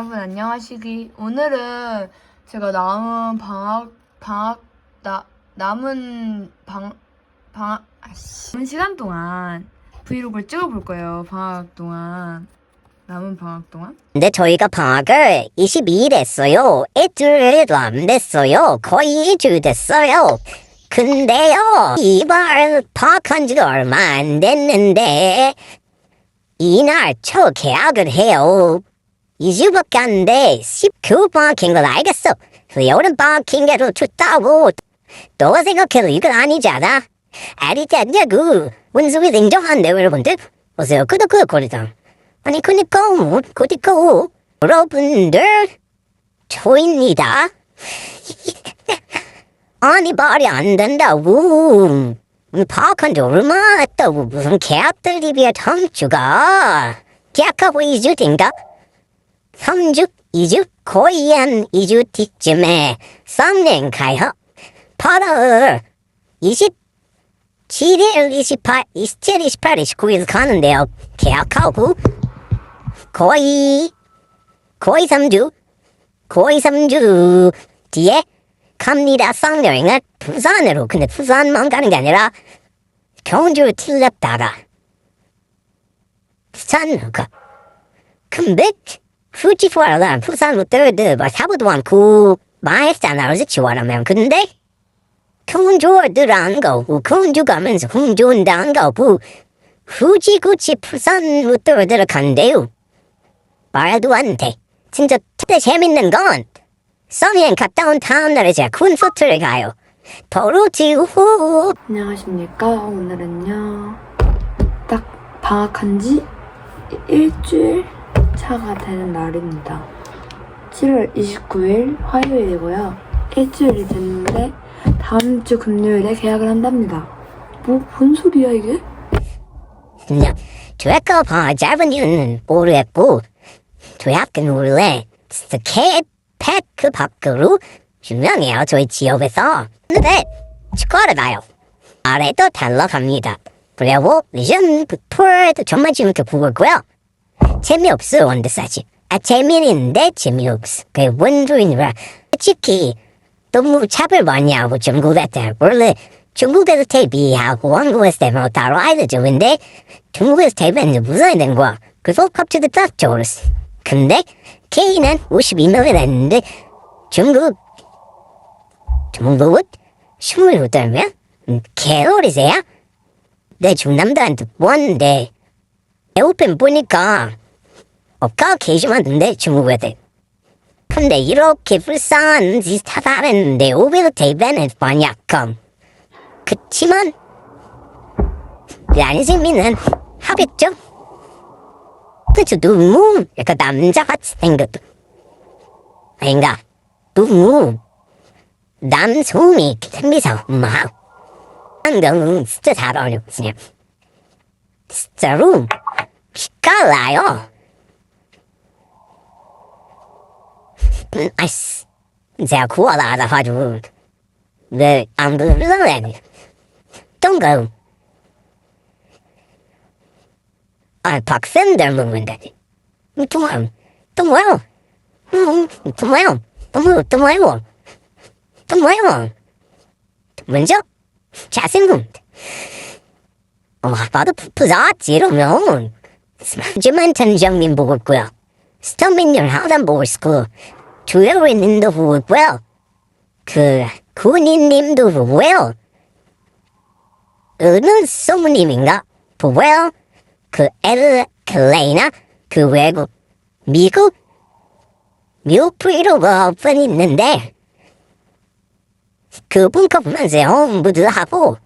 여러분 안녕하시기. 오늘은 제가 남은 방학 방학 나 남은 방 방학 아씨 남은 시간 동안 브이로그를 찍어볼 거예요. 방학 동안 남은 방학 동안. 근데 저희가 방학을 22일 했어요. 일주일도 안 됐어요. 거의 2주 됐어요. 근데요, 이발 방학한 지도 얼마 안 됐는데, 이날 초 계약을 해요. 2주밖에 안 돼. 19 방학인 걸 알겠어. 그 여름 방학인 게도 좋다고. 너가 생각해도 이건 아니잖아. 알지 않냐고. 원숭이 냉정한데, 여러분들. 보세요. 그덕그 거리다. 아니 그니까 그니까 여러분들 저입니다 아니 말이 안 된다고 파악한 지 얼마나 했다고 무슨 계약들 리비야 다음 주가 계약하고 2주 된가? 3주? 2주? 거의 한 2주 뒤쯤에 썸네일 가요 8월 20 7일 28, 27, 28, 29일 가는데요. 계약하고 거의 거의 3주 거의 3주 뒤에 갑니다. 쌍여행을 부산으로. 근데 부산만 가는 게 아니라 경주를 틀렸다가 부산으로 가. 근데 후지 포알라 부산으로 떨드 뭐 사고도 많고 망했잖아. 어제 지워라면 근데 경주들 안 가고 경주 가면서 홍준도 안 가고 후지 구치 부산으로 떨어들어 간대요. 말도 안 돼. 진짜 진짜 재밌는 건 성행 갔다 온 다음날에 제가 콘서트를 가요. 버로지고 안녕하십니까. 오늘은요 딱 방학한 지 일주일 차가 되는 날입니다. 7월 29일 화요일이고요. 일주일이 됐는데 다음 주 금요일에 계약을 한답니다. 뭐 뭔 소리야 이게? 그냥 조약가 봐 짧은 이유는 모르겠고 조약은 원래 진짜 K-팩 밖으로 유명해요 저희 지역에서 근데 축구하러 가요 아래도 달러 갑니다 그리고 리전 풀도 정말 재밌게 보고 있고요 재미없어요 원더사지 아 재미있는데 재미없어. 그 원주인이라. 솔직히 너무 차별 많이 하고 중국에서 원래 중국에서 데뷔하고 한국에서 데뷔하고 따로 알려져 근데 중국에서 데뷔했는데 무슨 된 거야. 그래서 갑자기 딱 적었어. 근데 K는 52명이 됐는데 중국 중국은 28명? 음, 개소리세요? 내 중남들한테 보았는데? 에어펜 보니까 업가 계시만는데 중국 애들 근데 이렇게 불쌍한 짓 하다랬는데 오히려 대변을 많이 약감 그치만 양심이는 하겠죠? 그쵸 너무 약간 남자같이 생겼다 아닌가? 너무 남성이 생기서 막 안경은 진짜 잘 어울려 그냥 진짜로 기깔나요 음, 아이씨. 제가 구하다 가지고 왜안 부르는 동거 아 박쌤 닮은 되지. 동아요 동아요 동아요 동아요 동아요 동아요 먼저 잘생김 어 아빠도 부자지 이러면. 하지만 전장님 보고 있고요. 스타민님 하단 보고 있고 주요리님도 보고 있고요. 그 군인님도 보고요. 어느 소무님인가? 보고요. 그 에르 클레이나 그 외국 미국? 브이로그가 분 있는데 그분 거 보면서 모두 하고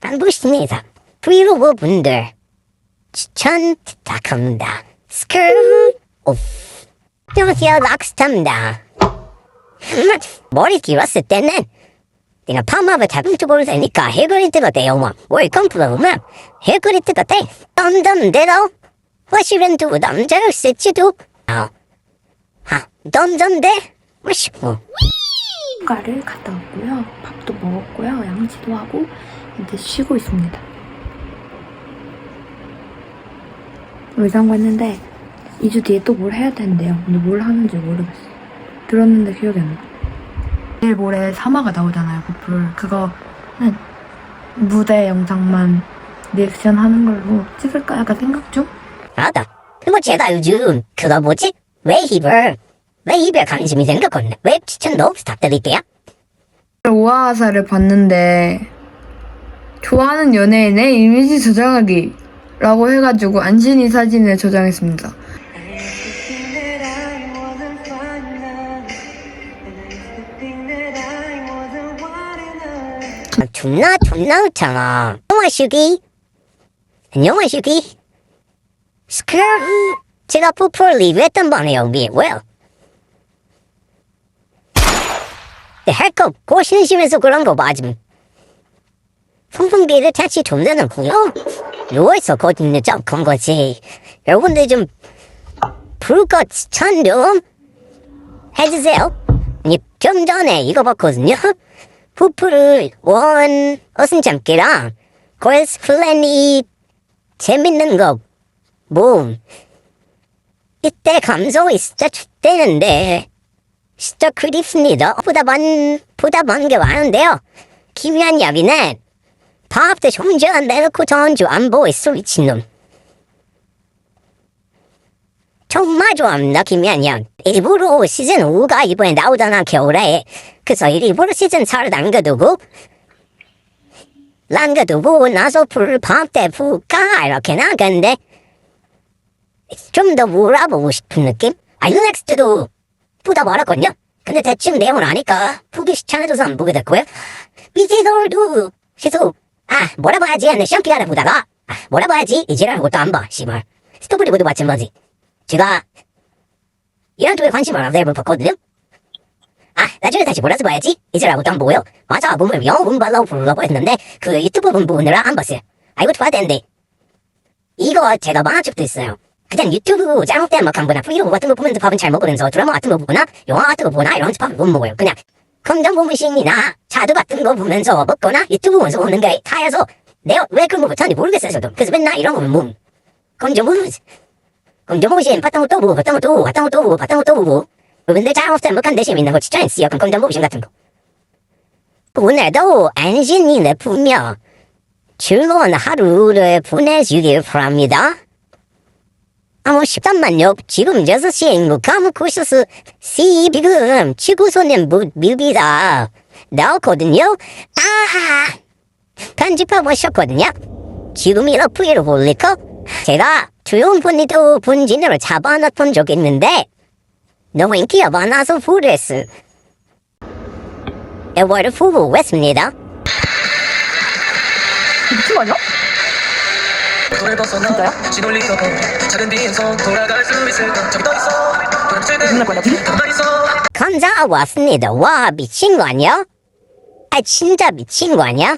반복입니다. 브이로그 분들 추천 부탁합니다. 스크루 오프 안녕하세요 락스타입니다. 머리 길었을 때는 내가 파마를 자동적으로 되니까 해그리트가 돼요 막 웰컴프로 보면. 해그리트가 돼 덤덤대로 화실은 남자였을지도. 아, 아 덤덤대? 멋있고. 휴가를 갔다 왔고요. 밥도 먹었고요. 양치도 하고 이제 쉬고 있습니다. 의상 봤는데 2주 뒤에 또 뭘 해야 된대요. 근데 뭘 하는지 모르겠어. 들었는데 기억이 안 나. 내일 모레 사마가 나오잖아요, 보풀. 그거는 무대 영상만 리액션 하는 걸로 찍을까 약간 생각 중? 맞다. 뭐 제가 요즘 그거 뭐지? 웨이버 웨이버 관심이 생겼거든요. 웹 추천도 부탁드릴게요. 오아사를 봤는데 좋아하는 연예인의 이미지 저장하기 라고 해가지고 안신이 사진을 저장했습니다. 존나 존나 웃잖아. 안녕하시기. 안녕하시기. 스크롤 제가 푸풀 리뷰했던 번에 여기 왜요? 할거 없고 심심해서 그런 거 맞음. 풍풍비를 다시 좀 내놓고요. 누워있었거든요. 좀큰 거지. 여러분들 좀 불꽃 추천 좀 해주세요. 이, 좀 전에 이거 봤거든요. 푸푸를 원 어승참기랑 골스 플랜이 재밌는 거 뭐. 이때 감성이 진짜 좋대는데 진짜 그립습니다. 보다 많 보다 많은 게 많은데요. 기묘한 이야기는 밥도 혼자 내놓고 전주 안 보였어 미친놈. 정말 좋아합니다. 김연영 일부러 시즌 5가 이번에 나오잖아 겨울에. 그래서 일부러 시즌 4를 남겨두고 남겨두고 나서 풀 밤때 풀까? 이렇게 나갔는데 좀 더 몰아보고 싶은 느낌? 아이유넥스트도 보다 말았거든요. 근데 대충 내용을 아니까 보기 귀찮아져서 안 보게 됐고요. 미지돌도 계속 아 뭐라 봐야지 하는 샴피아를 보다가 아 뭐라 봐야지 이지라는 것도 안봐 씨발. 스토브리보도 마찬가지 제가 이런 쪽에 관심을 안 가지고 봤거든요. 아, 나중에 다시 몰아서 봐야지. 이제라고 안 보고요. 맞아, 보면 영어 공부하려고 부르려고 했는데 그 유튜브 본 보느라 안 봤어요. 아, 이것도 봐야 되는데 이거 제가 만화책도 있어요. 그냥 유튜브 잘못된 막 한거나 브이로그 같은 거 보면서 밥은 잘 먹으면서 드라마 같은 거 보거나 영화 같은 거 보거나 이런 밥을 못 먹어요. 그냥 건강보무신이나 자두 같은 거 보면서 먹거나 유튜브 보면서 먹는 게 타여서 내가 왜 그런 거 못하는지 모르겠어요, 저도. 그래서 맨날 이런 거 보면 건강보무 건전보신 바탕 또 보고 바탕 또 보고 바탕 또 보고 바탕 또 보고 근데 잘못된 먹한 대신 있는 거 추천했어요 그럼 건전보신 같은 거. 오늘도 안신이 내품며 즐거운 하루를 보내주길 바랍니다. 아뭐 잠깐만요. 지금 6시에 뭐 까먹고 있어서 시 지금 지구소년 뮤비가 나왔거든요. 아 편집하고 오셨거든요. 지금 이렇게 위로 올릴까? 제가 조용 분이도 본진으로 잡아놨던 적 있는데 너무 인기가 많아서 후레스 애월을 후보했습니다. 미친 거 아니야? 손을 벗어나 시돌리던 작은 빈손 돌아갈 수 있을까 저기 떠 있어 무슨 거냐, 비? 가만히 있어 감자 왔습니다. 와 미친 거 아니야? 아 진짜 미친 거 아니야?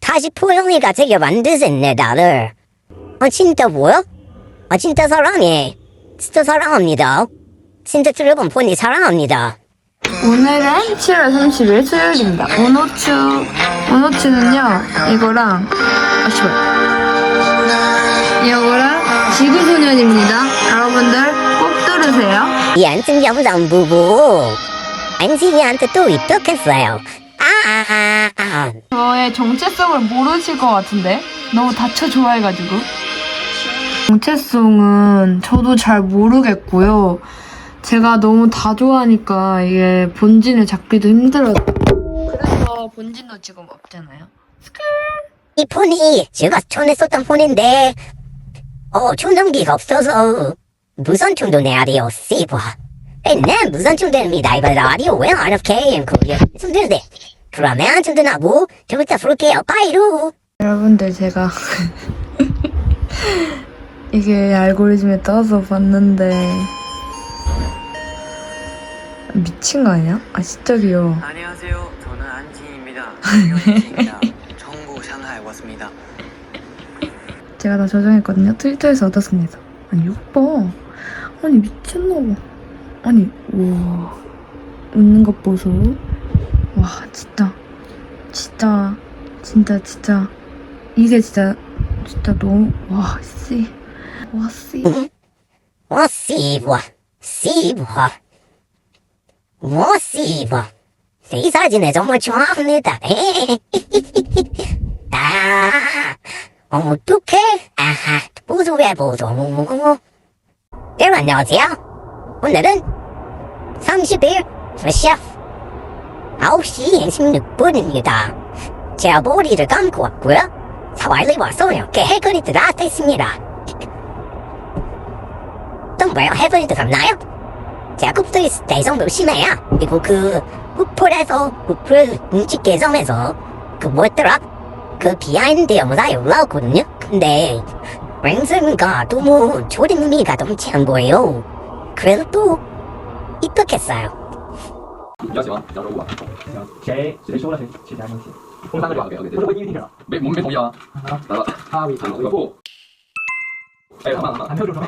다시 포용이가 되게 만드셨네 나를. 아 진짜 뭐야? 아 진짜 사랑해. 진짜 사랑합니다. 진짜 여러분 보니 사랑합니다. 오늘은 7월 30일 수요일입니다. 오노추, 오노추는요, 이거랑, 아, 씨발. 이거랑 지구소년입니다. 여러분들 꼭 들으세요. 이 안승 영상 부부 안승이한테 또 입덕했어요. 아, 아, 아, 아. 저의 정체성을 모르실 것 같은데? 너무 다쳐 좋아해가지고. 정체성은 저도 잘 모르겠고요. 제가 너무 다 좋아하니까 이게 본진을 잡기도 힘들어요. 그래서 본진도 지금 없잖아요. 이 폰이 제가 전에 썼던 폰인데 어 충전기가 없어서 무선 충전해야 돼요 씨바 맨날 무선 충전입니다. 이번 라디오 왜 그게 충전돼. 그러면 충전하고 좀 이따 부를게요. 빠이루! 여러분들 제가 이게 알고리즘에 떠서 봤는데 미친 거 아니야? 아 진짜 귀여워. 안녕하세요 저는 안진입니다 안진입니다 정부 상하이 왔습니다 제가 다 저장했거든요. 트위터에서 얻었습니다. 아니 이거 봐. 아니 미쳤나 봐. 아니 우와 웃는 것 보소. 와 진짜 진짜 진짜 진짜 이게 진짜 진짜 너무 와 씨. 와 씨. 我媳妇，媳妇，我媳妇，谁사진에 정말 좋아합니다. 아, 어떡해? 아하, 보조해, 보조. 여러분, 안녕하세요. 오늘은 30일 셰프 9시 26분입니다. 제가 머리를 감고 왔고요. 사활리 와서 이렇게 해그리드 라떼있습니다. 또 뭐요? 해그리드 갔나요? 제가 급도 있을 때 이 정도로 심해요. 그리고 그 후플에서 후플 뭉치 계정에서 그 뭐였더라? 그 비하인드 영상이 올라왔거든요. 근데 랭슨가 너무 조림미가 넘치는 거예요. 그래서 또 입덕했어요. 比较喜欢，比较柔软。谁谁说了谁谁家东西？风三个就好，给给给不是。我一定了，没，我们没同意啊。来了，他为他这个不。哎，他慢他慢，还没有说什么，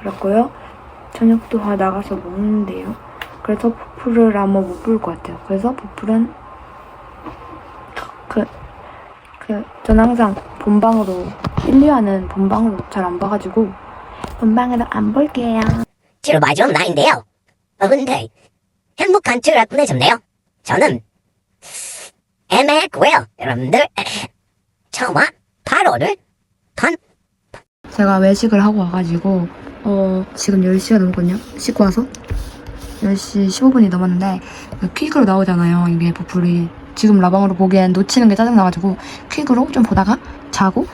그랬고요. 저녁도 다 나가서 먹는데요. 그래서 보풀을 아마 못볼것 같아요. 그래서 보풀은 그, 그, 전 항상 본방으로, 1, 2화는 본방으로 잘 안 봐가지고 본방으로 안 볼게요. 주로 마지막 나인데요. 어, 근데 행복한 주를 보내셨네요. 저는 애매했고요. 여러분들 처음화 8월을 반 제가 외식을 하고 와가지고 어 지금 10시가 넘었거든요. 씻고 와서. 10시 15분이 넘었는데 그 퀵으로 나오잖아요 이게 버플이 지금 라방으로 보기엔 놓치는 게 짜증나가지고 퀵으로 좀 보다가 자고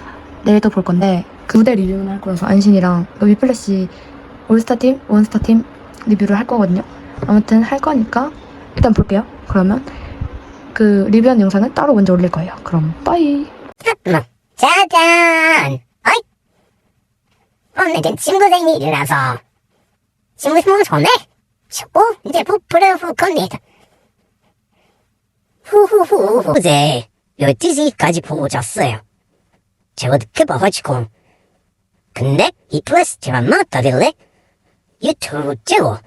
내일 또 볼 건데 그 무대 리뷰는 할 거라서 안신이랑 그 위플래시 올스타 팀 원스타 팀 리뷰를 할 거거든요. 아무튼 할 거니까 일단 볼게요. 그러면 그 리뷰한 영상은 따로 먼저 올릴 거예요. 그럼 빠이! 짜잔! 어이! 오늘은 친구 생일이라서 친구 생일 전에 고 이제 부풀을 후 겁니다. 후후후 어제 12시까지 보고 잤어요. 제가 늦게 봐가지고 근데 이 플라스틱 안 나왔다길래 유튜브 찍고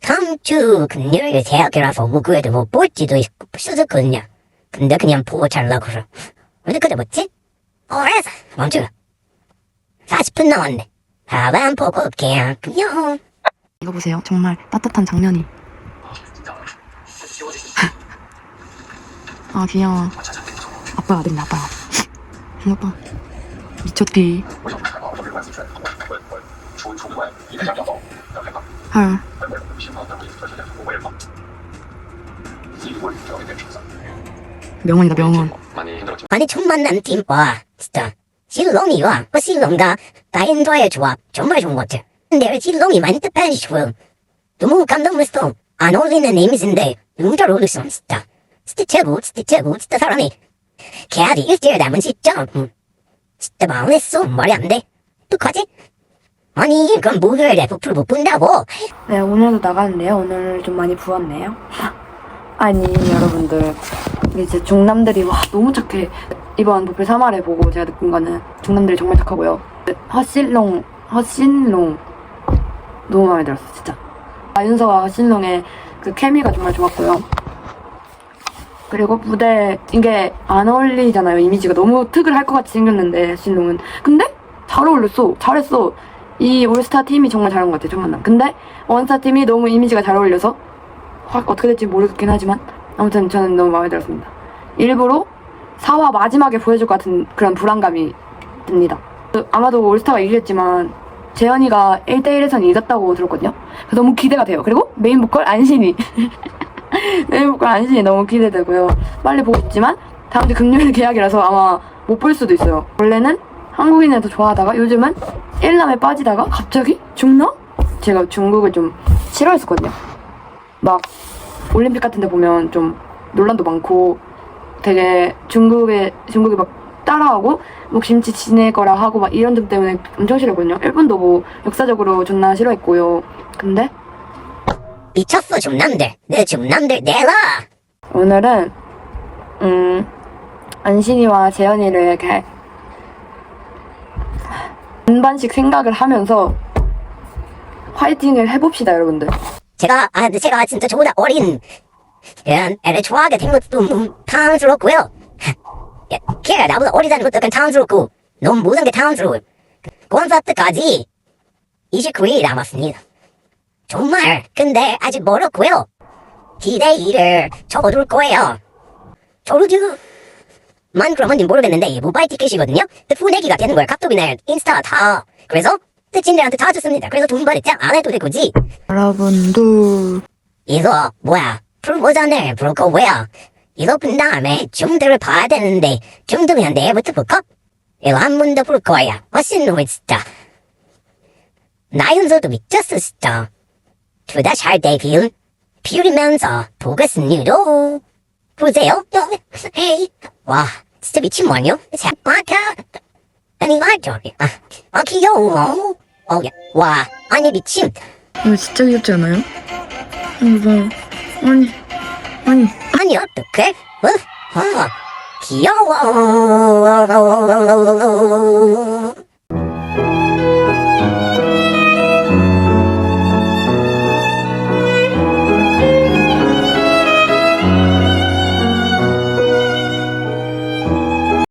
다음 주 금요일 대학이라서 목요일에 못 볼지도 있고 싶었거든요. 근데 그냥 보고 잘라고 그래. 그래 뭐지? 어래서 멈춰 40분 남았네 보고 올게요 안녕 이거 보세요. 정말 따뜻한 장면이. 아 귀여워. 아빠 아들이네 아빠. 미쳤디. 헐. 명언이다 명언. 많이 힘들었지. 아니 첫 만난 팀 와 진짜 실롱이와 그 실롱과 다인과의 조합 정말 좋은 것 같아 근데 실롱이 많이 뜻하시고 너무 감동했어 안 어울리는 이미지인데 너무 잘 진짜 진짜 최고 진짜 최고 진짜 사람이. 계약이 일주일 남은 시점. 음, 진짜 망했어. 말이 안 돼. 어떡하지? 아니 그럼 목요일에 부풀 못 본다고. 네 오늘도 나가는데요. 오늘 좀 많이 부었네요. 아니 여러분들. 이제 중남들이 와 너무 착해. 이번 부풀 3화를 보고 제가 느낀 거는 중남들이 정말 착하고요. 허신롱 허신롱 너무 마음에 들었어 진짜. 아윤서와 허신롱의 그 케미가 정말 좋았고요. 그리고 무대 이게 안 어울리잖아요 이미지가 너무 특을 할 것 같이 생겼는데 신롱은 근데 잘 어울렸어 잘했어 이 올스타 팀이 정말 잘한 것 같아요 첫 만남 근데 원스타 팀이 너무 이미지가 잘 어울려서 확 어떻게 될지 모르겠긴 하지만 아무튼 저는 너무 마음에 들었습니다 일부러 4화 마지막에 보여줄 것 같은 그런 불안감이 듭니다. 그, 아마도 올스타가 이기겠지만 재현이가 1대1에선 이겼다고 들었거든요. 너무 기대가 돼요. 그리고 메인 보컬 안신이. 메인 보컬 안신이 너무 기대되고요. 빨리 보고 싶지만 다음 주 금요일 계약이라서 아마 못 볼 수도 있어요. 원래는 한국인을 더 좋아하다가 요즘은 일남에 빠지다가 갑자기 중나? 제가 중국을 좀 싫어했었거든요. 막 올림픽 같은 데 보면 좀 논란도 많고 되게 중국에 중국이 막 따라하고 뭐 김치 지낼 거라 하고 막 이런 점 때문에 엄청 싫었거든요. 일본도 뭐 역사적으로 존나 싫어했고요. 근데 미쳤어 좀남들 내 좀남들 내라 오늘은 음 안신이와 재현이를 이렇게 반반씩 생각을 하면서 화이팅을 해봅시다 여러분들. 제가 아 제가 진짜 저보다 어린 그런 애를 좋아하게 된 것도 좀 당황스럽고요. 야, 걔가 나보다 어리다는 것도 약간 당황스럽고 너무 모든 게 당황스러워요. 콘서트까지 29일이 남았습니다. 정말. 근데 아직 멀었고요. 디데이를 접어둘 거예요. 조르주만 그러면 모르겠는데 모바일 티켓이거든요. 후내기가 되는 거예요. 카톡이나 인스타 다. 그래서 뜻진들한테 다 줬습니다. 그래서 돈 발이 짱안 해도 되고지. 여러분들. 이거 뭐야 풀버전을 부를 거고요 이거 본 다음에 줌들을 봐야 되는데 줌도 그냥 내일부터 볼까? 이거 한 번 더 볼 거야 훨씬 노 진짜. 나윤서도 미쳤어 진짜. 둘 다잘 데뷔 비우리면서 보겠습니다 보세요. 에이. 와 진짜 미친 거 아니야? 잠깐만 아니 맞죠 아, 아 귀여워. 어, 야, 와 아니 미친. 이거 진짜 귀엽지 않아요? 이거 아니 아니 아니 어떡해? 어? 어 귀여워